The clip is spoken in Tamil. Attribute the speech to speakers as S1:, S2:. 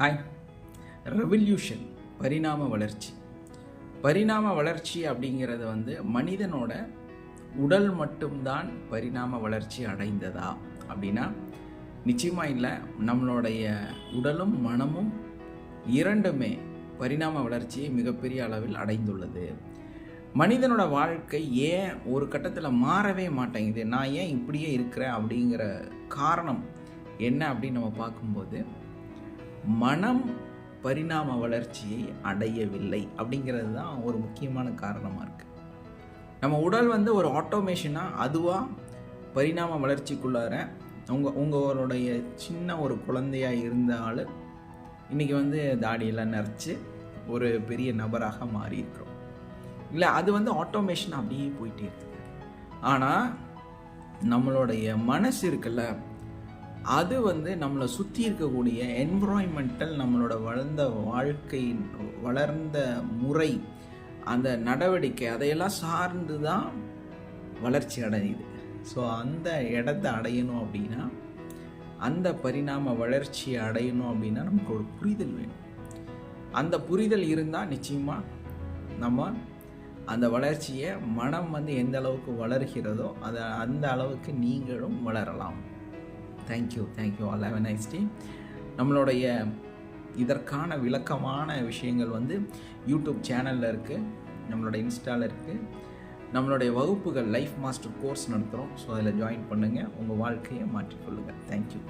S1: ஹாய் ரெவல்யூஷன் பரிணாம வளர்ச்சி. பரிணாம வளர்ச்சி அப்படிங்கிறது வந்து மனிதனோட உடல் மட்டும்தான் பரிணாம வளர்ச்சி அடைந்ததா அப்படின்னா நிச்சயமாக இல்லை. நம்மளுடைய உடலும் மனமும் இரண்டுமே பரிணாம வளர்ச்சியை மிகப்பெரிய அளவில் அடைந்துள்ளது. மனிதனோட வாழ்க்கை ஏன் ஒரு கட்டத்தில் மாறவே மாட்டேங்குது? நான் ஏன் இப்படியே இருக்கிறேன் அப்படிங்கிற காரணம் என்ன அப்படின்னு நம்ம பார்க்கும்போது மனம் பரிணாம வளர்ச்சியை அடையவில்லை அப்படிங்கிறது தான் ஒரு முக்கியமான காரணமாக இருக்குது நம்ம உடல் வந்து ஒரு ஆட்டோமேஷனாக அதுவாக பரிணாம வளர்ச்சிக்குள்ளார உங்கள் உங்களுடைய சின்ன ஒரு குழந்தையாக இருந்தாலும் இன்றைக்கி வந்து தாடியெல்லாம் நரைச்சி ஒரு பெரிய நபராக மாறியிருக்கிறோம். இல்லை அது வந்து ஆட்டோமேஷன் அப்படியே போயிட்டே இருக்குது ஆனால் நம்மளுடைய மனசு இருக்குல்ல அது வந்து நம்மளை சுற்றி இருக்கக்கூடிய என்விரான்மெண்டல் நம்மளோட வளர்ந்த வாழ்க்கை வளர்ந்த முறை அந்த நடவடிக்கை அதையெல்லாம் சார்ந்து தான் வளர்ச்சி அடையுது. ஸோ அந்த இடத்த அடையணும் அப்படின்னா அந்த பரிணாம வளர்ச்சியை அடையணும் அப்படின்னா நமக்கு ஒரு புரிதல் வேணும். அந்த புரிதல் இருந்தால் நிச்சயமாக நம்ம அந்த வளர்ச்சியை மனம் வந்து எந்த அளவுக்கு வளர்கிறதோ அதை அந்த அளவுக்கு நீங்களும் வளரலாம். Thank you thank you all have nice day நம்மளுடைய இதற்கான விளக்கமான விஷயங்கள் வந்து யூடியூப் சேனலில் இருக்குது நம்மளோட இன்ஸ்டாவில் இருக்குது நம்மளுடைய வகுப்புகள் லைஃப் மாஸ்டர் கோர்ஸ் நடத்துகிறோம் ஸோ அதில் ஜாயின் பண்ணுங்கள் உங்கள் வாழ்க்கையை மாற்றிக்கொள்ளுங்கள் தேங்க்யூ